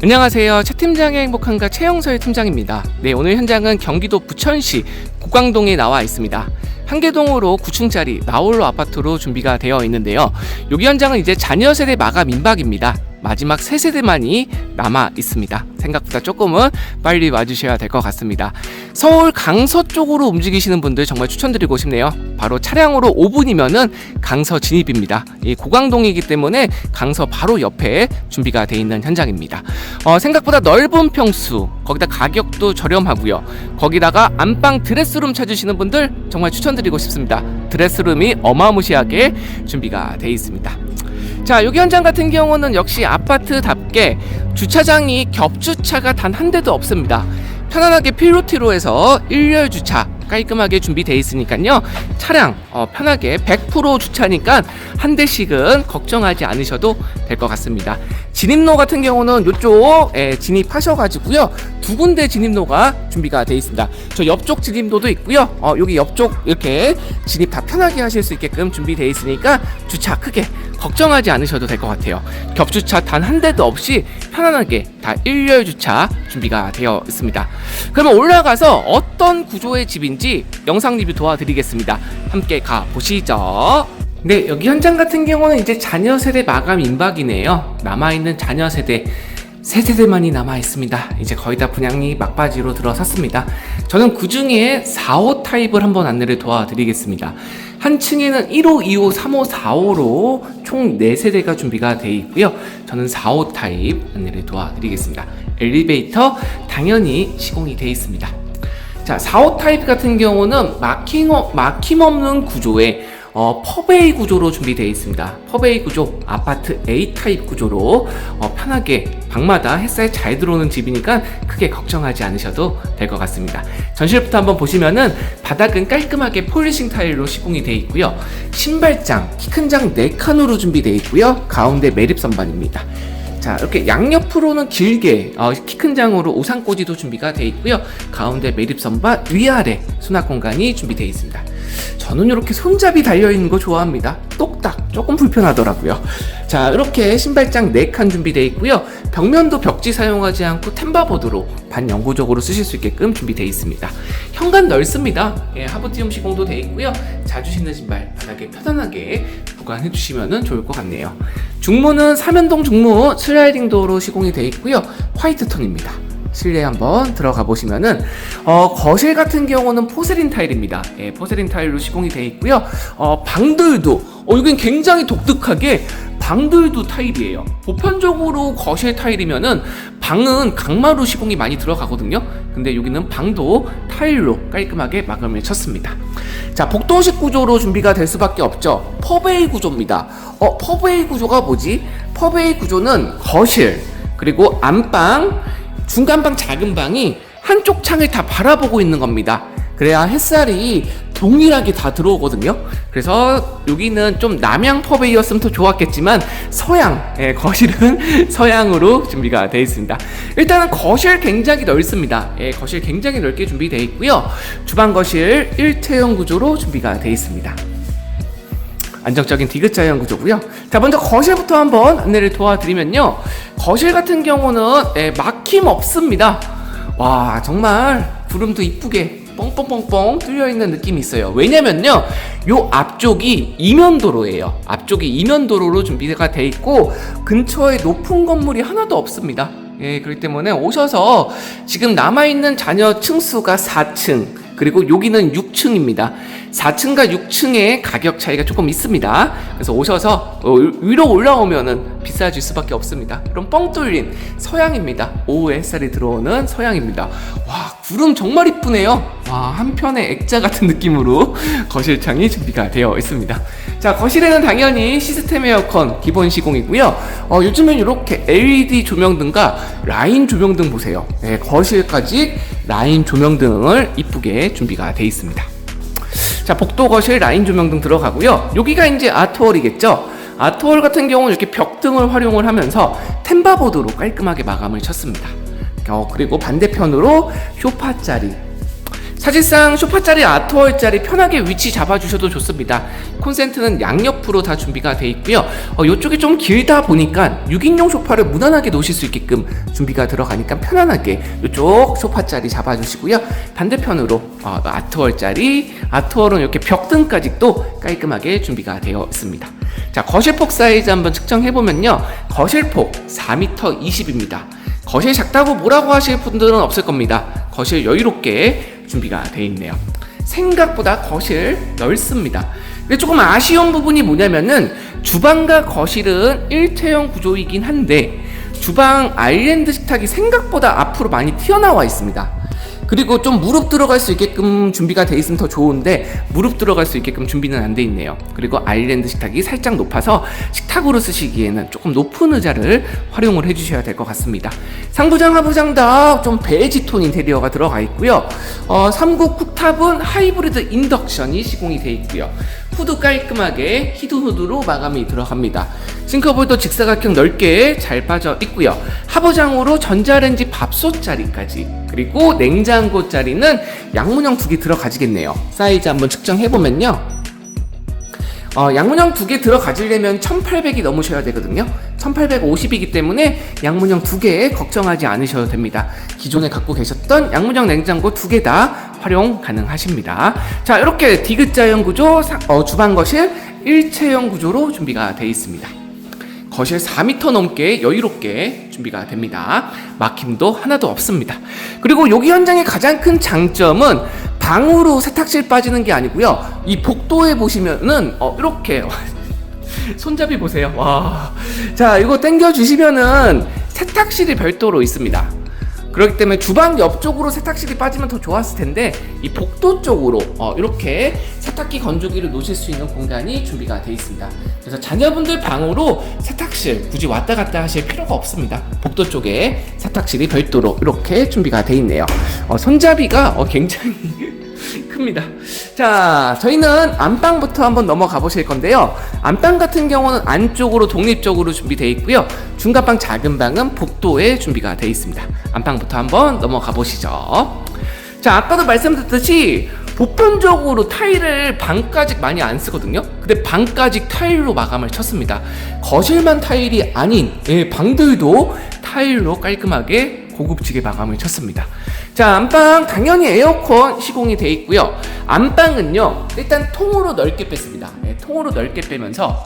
안녕하세요. 최 팀장의 행복한가 최영서의 팀장입니다. 네, 오늘 현장은 경기도 부천시 국광동에 나와 있습니다. 한계동으로 9층짜리 나홀로 아파트로 준비가 되어 있는데요. 여기 현장은 이제 자녀 세대 마감 임박입니다. 마지막 세 세대만이 남아 있습니다. 생각보다 조금은 빨리 와주셔야 될 것 같습니다. 서울 강서 쪽으로 움직이시는 분들 정말 추천드리고 싶네요. 바로 차량으로 5분이면은 강서 진입입니다. 이 고강동이기 때문에 강서 바로 옆에 준비가 돼 있는 현장입니다. 어, 생각보다 넓은 평수, 거기다 가격도 저렴하고요. 거기다가 안방 드레스룸 찾으시는 분들 정말 추천드리고 싶습니다. 드레스룸이 어마무시하게 준비가 돼 있습니다. 자, 여기 현장 같은 경우는 역시 아파트답게 주차장이 겹주차가 단 한 대도 없습니다. 편안하게 필로티로 해서 일렬 주차 깔끔하게 준비되어 있으니까요. 차량 어, 편하게 100% 주차니까 한 대씩은 걱정하지 않으셔도 될 것 같습니다. 진입로 같은 경우는 이쪽에 진입하셔가지고요. 두 군데 진입로가 준비가 되어 있습니다. 저 옆쪽 진입로도 있고요. 어, 여기 옆쪽 이렇게 진입 다 편하게 하실 수 있게끔 준비되어 있으니까 주차 크게 걱정하지 않으셔도 될 것 같아요. 겹주차 단 한 대도 없이 편안하게 다 일렬 주차 준비가 되어 있습니다. 그러면 올라가서 어떤 구조의 집인지 영상 리뷰 도와드리겠습니다. 함께 가 보시죠. 네, 여기 현장 같은 경우는 이제 자녀 세대 마감 임박이네요. 남아있는 자녀 세대 세 세대만이 남아 있습니다. 이제 거의 다 분양이 막바지로 들어섰습니다. 저는 그 중에 4호 타입을 한번 안내를 도와드리겠습니다. 한 층에는 1호, 2호, 3호, 4호로 총 4세대가 준비가 되어 있고요. 저는 4호 타입 안내를 도와드리겠습니다. 엘리베이터 당연히 시공이 되어 있습니다. 자, 4호 타입 같은 경우는 막힘, 없- 막힘없는 구조에 어, 퍼베이 구조로 준비되어 있습니다. 퍼베이 구조, 아파트 A 타입 구조로 어, 편하게 방마다 햇살 잘 들어오는 집이니까 크게 걱정하지 않으셔도 될 것 같습니다. 전실부터 한번 보시면은 바닥은 깔끔하게 폴리싱 타일로 시공이 되어 있고요. 신발장, 키 큰 장 4칸으로 준비되어 있고요. 가운데 매립 선반입니다. 자 이렇게 양옆으로는 길게 어, 키큰 장으로 우산꽂이도 준비가 되어 있고요. 가운데 매립선바 위아래 수납 공간이 준비되어 있습니다. 저는 이렇게 손잡이 달려있는 거 좋아합니다. 똑딱 조금 불편하더라고요. 자 이렇게 신발장 4칸 준비되어 있고요. 벽면도 벽지 사용하지 않고 템바보드로 반영구적으로 쓰실 수 있게끔 준비되어 있습니다. 현관 넓습니다. 예, 하부티움 시공도 되어 있고요. 자주 신는 신발 바닥에 편안하게 보관해 주시면 좋을 것 같네요 중문은 삼연동 중문 슬라이딩 도어로 시공이 되어 있고요. 화이트 톤입니다. 실내 한번 들어가 보시면은 어, 거실 같은 경우는 포세린 타일입니다. 예, 포세린 타일로 시공이 되어 있고요. 어, 방들도 어, 여긴 굉장히 독특하게 방들도 타일이에요. 보편적으로 거실 타일이면은 방은 강마루 시공이 많이 들어가거든요. 근데 여기는 방도 타일로 깔끔하게 마감을 쳤습니다. 자, 복도식 구조로 준비가 될 수밖에 없죠. 퍼베이 구조입니다. 어, 퍼베이 구조가 뭐지? 퍼베이 구조는 거실, 그리고 안방, 중간방 작은 방이 한쪽 창을 다 바라보고 있는 겁니다. 그래야 햇살이 동일하게 다 들어오거든요. 그래서 여기는 좀 남양 퍼베이였으면 더 좋았겠지만 서양, 예, 거실은 서양으로 준비가 되어 있습니다. 일단은 거실 굉장히 넓습니다. 예, 거실 굉장히 넓게 준비되어 있고요. 주방 거실 1체형 구조로 준비가 되어 있습니다. 안정적인 디귿자형 구조고요. 자, 먼저 거실부터 한번 안내를 도와드리면요. 거실 같은 경우는 예, 막힘 없습니다. 와, 정말 구름도 이쁘게 뻥뻥뻥뻥 뚫려 있는 느낌이 있어요. 왜냐면요, 요 앞쪽이 이면도로예요. 앞쪽이 이면도로로 준비가 돼 있고 근처에 높은 건물이 하나도 없습니다. 예, 그렇기 때문에 오셔서 지금 남아 있는 자녀 층수가 4층. 그리고 여기는 6층입니다. 4층과 6층의 가격 차이가 조금 있습니다. 그래서 오셔서 어, 위로 올라오면은 비싸질 수밖에 없습니다. 그럼 뻥 뚫린 서양입니다. 오후에 햇살이 들어오는 서양입니다. 와, 구름 정말 이쁘네요. 와, 한 편의 액자 같은 느낌으로 거실창이 준비가 되어 있습니다. 자, 거실에는 당연히 시스템 에어컨 기본 시공이고요. 어, 요즘은 이렇게 LED 조명등과 라인 조명등 보세요. 네, 거실까지 라인 조명등을 이쁘게 준비가 되어 있습니다. 자, 복도 거실 라인 조명등 들어가고요. 여기가 이제 아트월이겠죠. 아트월 같은 경우는 이렇게 벽등을 활용을 하면서 템바보드로 깔끔하게 마감을 쳤습니다. 어, 그리고 반대편으로 쇼파 자리. 사실상 소파짜리 아트월짜리 편하게 위치 잡아주셔도 좋습니다. 콘센트는 양옆으로 다 준비가 돼 있고요. 어, 이쪽이 좀 길다 보니까 6인용 소파를 무난하게 놓으실 수 있게끔 준비가 들어가니까 편안하게 이쪽 소파짜리 잡아주시고요. 반대편으로 어, 아트월짜리 아트월은 이렇게 벽등까지 또 깔끔하게 준비가 되어 있습니다. 자 거실폭 사이즈 한번 측정해 보면요. 거실폭 4m 20입니다. 거실 작다고 뭐라고 하실 분들은 없을 겁니다. 거실 여유롭게 준비가 되어 있네요. 생각보다 거실 넓습니다. 근데 조금 아쉬운 부분이 뭐냐면은 주방과 거실은 일체형 구조이긴 한데 주방 아일랜드 식탁이 생각보다 앞으로 많이 튀어나와 있습니다. 그리고 좀 무릎 들어갈 수 있게끔 준비가 돼 있으면 더 좋은데 무릎 들어갈 수 있게끔 준비는 안 돼 있네요. 그리고 아일랜드 식탁이 살짝 높아서 식탁으로 쓰시기에는 조금 높은 의자를 활용을 해주셔야 될 것 같습니다. 상부장, 하부장 다좀 베이지 톤 인테리어가 들어가 있고요. 어, 3구 쿡탑은 하이브리드 인덕션이 시공이 돼 있고요. 후드 깔끔하게 히드 후드로 마감이 들어갑니다. 싱크볼도 직사각형 넓게 잘 빠져 있고요. 하부장으로 전자레인지 밥솥 자리까지 그리고 냉장 고 자리는 양문형 두 개 들어가지겠네요. 사이즈 한번 측정해 보면요. 어, 양문형 두 개 들어가지려면 1800이 넘으셔야 되거든요. 1850이기 때문에 양문형 두개 걱정하지 않으셔도 됩니다. 기존에 갖고 계셨던 양문형 냉장고 두 개 다 활용 가능하십니다. 자, 이렇게 디귿자형 구조, 사- 어, 주방 거실 일체형 구조로 준비가 되어 있습니다. 거실 4m 넘게 여유롭게 준비가 됩니다. 막힘도 하나도 없습니다. 그리고 여기 현장의 가장 큰 장점은 방으로 세탁실 빠지는 게 아니고요. 이 복도에 보시면은 어, 이렇게 손잡이 보세요. 와. 자, 이거 당겨 주시면은 세탁실이 별도로 있습니다. 그렇기 때문에 주방 옆쪽으로 세탁실이 빠지면 더 좋았을 텐데 이 복도 쪽으로 어, 이렇게 세탁기 건조기를 놓으실 수 있는 공간이 준비가 되어 있습니다. 그래서 자녀분들 방으로 세탁실 굳이 왔다 갔다 하실 필요가 없습니다. 복도 쪽에 세탁실이 별도로 이렇게 준비가 되어 있네요. 어, 손잡이가 어, 굉장히 큽니다. 자, 저희는 안방부터 한번 넘어가 보실 건데요. 안방 같은 경우는 안쪽으로 독립적으로 준비되어 있고요. 중간방 작은 방은 복도에 준비가 되어 있습니다. 안방부터 한번 넘어가 보시죠. 자, 아까도 말씀드렸듯이 보편적으로 타일을 방까지 많이 안 쓰거든요. 근데 방까지 타일로 마감을 쳤습니다. 거실만 타일이 아닌 예, 방들도 타일로 깔끔하게 고급지게 마감을 쳤습니다. 자, 안방 당연히 에어컨 시공이 돼 있고요. 안방은요, 일단 통으로 넓게 뺐습니다. 예, 통으로 넓게 빼면서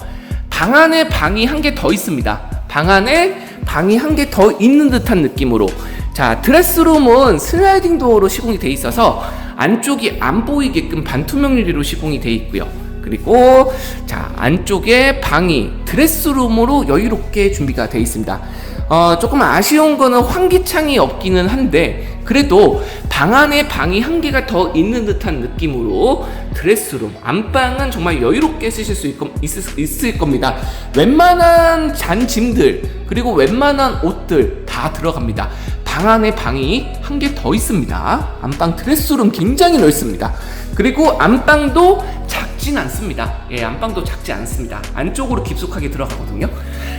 방 안에 방이 한 개 더 있습니다. 방 안에 방이 한 개 더 있는 듯한 느낌으로. 자, 드레스룸은 슬라이딩 도어로 시공이 돼 있어서 안쪽이 안 보이게끔 반투명 유리로 시공이 돼 있고요. 그리고 자 안쪽에 방이 드레스룸으로 여유롭게 준비가 되어 있습니다. 어, 조금 아쉬운 거는 환기창이 없기는 한데 그래도 방 안에 방이 한 개가 더 있는 듯한 느낌으로 드레스룸 안방은 정말 여유롭게 쓰실 수 있, 있을, 있을 겁니다. 웬만한 잔짐들 그리고 웬만한 옷들 다 들어갑니다. 방 안에 방이 한 개 더 있습니다. 안방 드레스룸 굉장히 넓습니다. 그리고 안방도 작진 않습니다. 예, 안방도 작지 않습니다. 안쪽으로 깊숙하게 들어가거든요.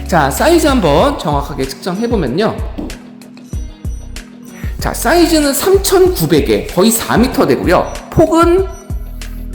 자, 사이즈 한번 정확하게 측정해 보면요. 자, 사이즈는 3,900에 거의 4m 되고요. 폭은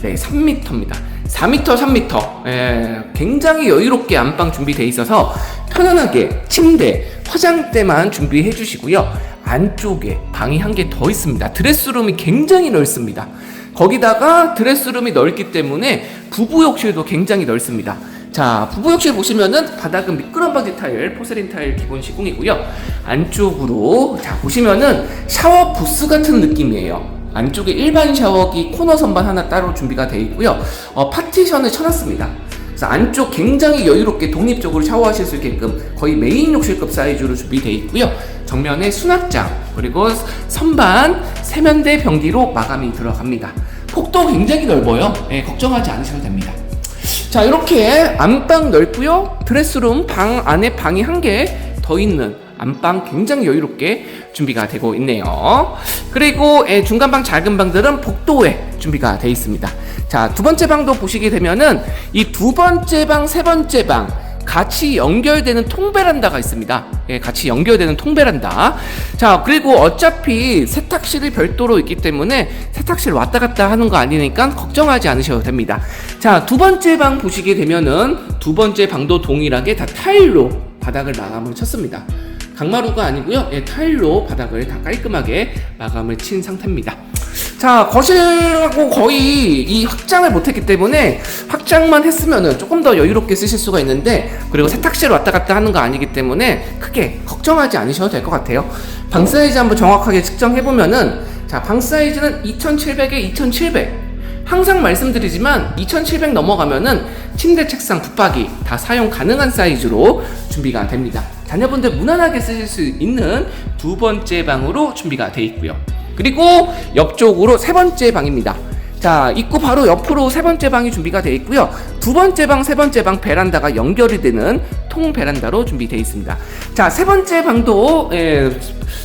네, 3m입니다. 4m, 3m. 예, 굉장히 여유롭게 안방 준비되어 있어서 편안하게 침대, 화장대만 준비해 주시고요. 안쪽에 방이 한 개 더 있습니다. 드레스룸이 굉장히 넓습니다. 거기다가 드레스룸이 넓기 때문에 부부 욕실도 굉장히 넓습니다. 자, 부부 욕실 보시면은 바닥은 미끄럼 방지 타일, 포세린 타일 기본 시공이고요. 안쪽으로 자 보시면은 샤워 부스 같은 느낌이에요. 안쪽에 일반 샤워기 코너 선반 하나 따로 준비가 되어 있고요. 어, 파티션을 쳐놨습니다. 그래서 안쪽 굉장히 여유롭게 독립적으로 샤워하실 수 있게끔 거의 메인 욕실급 사이즈로 준비되어 있고요. 정면에 수납장 그리고 선반 세면대 변기로 마감이 들어갑니다. 폭도 굉장히 넓어요. 예, 걱정하지 않으셔도 됩니다. 자 이렇게 안방 넓고요. 드레스룸 방 안에 방이 한 개 더 있는 안방 굉장히 여유롭게 준비가 되고 있네요. 그리고 예, 중간 방 작은 방들은 복도에 준비가 되어 있습니다. 자 두 번째 방도 보시게 되면은 이 두 번째 방 세 번째 방 같이 연결되는 통베란다가 있습니다 예, 같이 연결되는 통베란다. 자, 그리고 어차피 세탁실이 별도로 있기 때문에 세탁실 왔다 갔다 하는 거 아니니까 걱정하지 않으셔도 됩니다. 자, 두 번째 방 보시게 되면은 두 번째 방도 동일하게 다 타일로 바닥을 마감을 쳤습니다. 강마루가 아니고요. 예, 타일로 바닥을 다 깔끔하게 마감을 친 상태입니다. 자, 거실하고 거의 이 확장을 못했기 때문에 확장만 했으면은 조금 더 여유롭게 쓰실 수가 있는데 그리고 세탁실 왔다 갔다 하는 거 아니기 때문에 크게 걱정하지 않으셔도 될 것 같아요. 방 사이즈 한번 정확하게 측정해 보면은 자, 방 사이즈는 2,700에 2,700. 항상 말씀드리지만 2,700 넘어가면은 침대, 책상, 붙박이 다 사용 가능한 사이즈로 준비가 됩니다. 자녀분들 무난하게 쓰실 수 있는 두 번째 방으로 준비가 돼 있고요. 그리고 옆쪽으로 세 번째 방입니다. 자, 입구 바로 옆으로 세 번째 방이 준비가 되어 있고요. 두 번째 방, 세 번째 방 베란다가 연결이 되는 통 베란다로 준비되어 있습니다. 자, 세 번째 방도 예,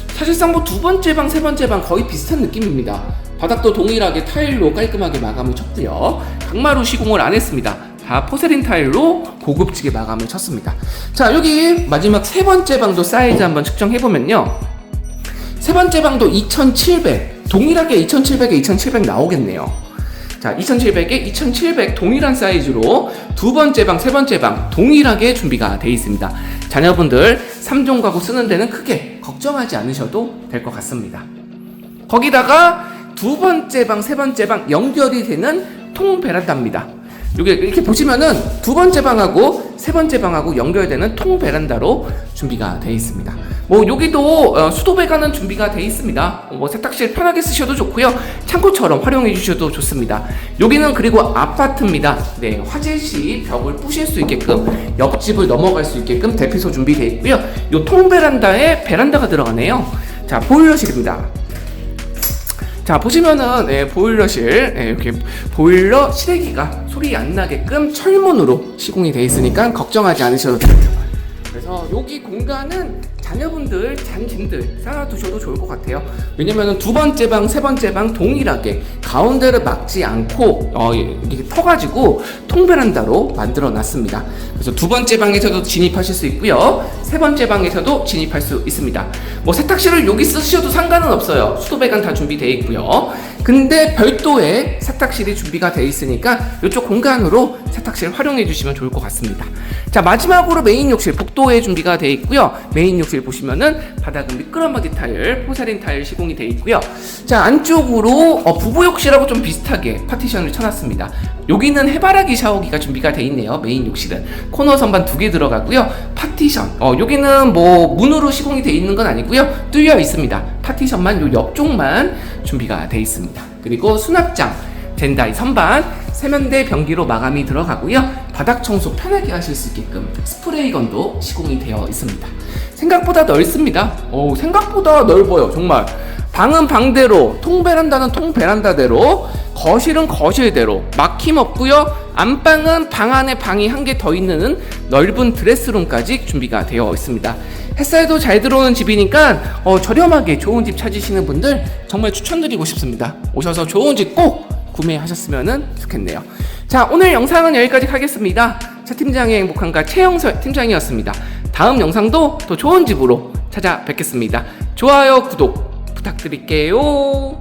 사실상 뭐 두 번째 방, 세 번째 방 거의 비슷한 느낌입니다. 바닥도 동일하게 타일로 깔끔하게 마감을 쳤고요. 강마루 시공을 안 했습니다. 다 포세린 타일로 고급지게 마감을 쳤습니다. 자, 여기 마지막 세 번째 방도 사이즈 한번 측정해 보면요. 세 번째 방도 2700 동일하게 2700에 2700 나오겠네요. 자 2700에 2700 동일한 사이즈로 두 번째 방 세 번째 방 동일하게 준비가 되어 있습니다. 자녀분들 3종 가구 쓰는 데는 크게 걱정하지 않으셔도 될 것 같습니다. 거기다가 두 번째 방 세 번째 방 연결이 되는 통 베란다입니다 이게 이렇게 보시면은 두 번째 방하고 세 번째 방하고 연결되는 통 베란다로 준비가 되어 있습니다. 뭐 여기도 어, 수도 배관은 준비가 되어 있습니다. 뭐 세탁실 편하게 쓰셔도 좋고요. 창고처럼 활용해 주셔도 좋습니다. 여기는 그리고 아파트입니다. 네, 화재 시 벽을 부실 수 있게끔 옆집을 넘어갈 수 있게끔 대피소 준비되어 있고요. 요 통 베란다에 베란다가 들어가네요. 자, 보일러실입니다. 자 보시면은 예, 보일러실 예, 이렇게 보일러 실외기가 소리 안 나게끔 철문으로 시공이 되어 있으니까 걱정하지 않으셔도 됩니다. 그래서 여기 공간은 자녀분들, 잔진들 쌓아두셔도 좋을 것 같아요. 왜냐면은 두 번째 방, 세 번째 방 동일하게 가운데를 막지 않고 어, 이렇게 터가지고 통베란다로 만들어 놨습니다. 그래서 두 번째 방에서도 진입하실 수 있고요. 세 번째 방에서도 진입할 수 있습니다. 뭐 세탁실을 여기 쓰셔도 상관은 없어요. 수도 배관 다 준비되어 있고요. 근데 별도의 세탁실이 준비가 되어 있으니까 이쪽 공간으로 세탁실 활용해 주시면 좋을 것 같습니다. 자 마지막으로 메인 욕실 복도에 준비가 되어 있고요. 메인 욕실 보시면은 바닥은 미끄럼바디 타일, 포세린 타일 시공이 되어 있고요. 자 안쪽으로 어, 부부 욕실하고 좀 비슷하게 파티션을 쳐놨습니다. 여기는 해바라기 샤워기가 준비가 되어 있네요. 메인 욕실은 코너 선반 두 개 들어가고요. 파티션 어 여기는 뭐 문으로 시공이 되어 있는 건 아니고요. 뚫려 있습니다. 파티션만 요 옆쪽만 준비가 되어 있습니다. 그리고 수납장 젠다이 선반 세면대 변기로 마감이 들어가고요. 바닥 청소 편하게 하실 수 있게끔 스프레이건도 시공이 되어 있습니다. 생각보다 넓습니다. 오, 생각보다 넓어요. 정말. 방은 방대로, 통베란다는 통베란다대로, 거실은 거실대로 막힘 없고요. 안방은 방 안에 방이 한 개 더 있는 넓은 드레스룸까지 준비가 되어 있습니다. 햇살도 잘 들어오는 집이니까 어, 저렴하게 좋은 집 찾으시는 분들 정말 추천드리고 싶습니다. 오셔서 좋은 집 꼭 구매하셨으면 좋겠네요. 자, 오늘 영상은 여기까지 하겠습니다. 차 팀장의 행복한가 최영설 팀장이었습니다. 다음 영상도 더 좋은 집으로 찾아뵙겠습니다. 좋아요, 구독 부탁드릴게요.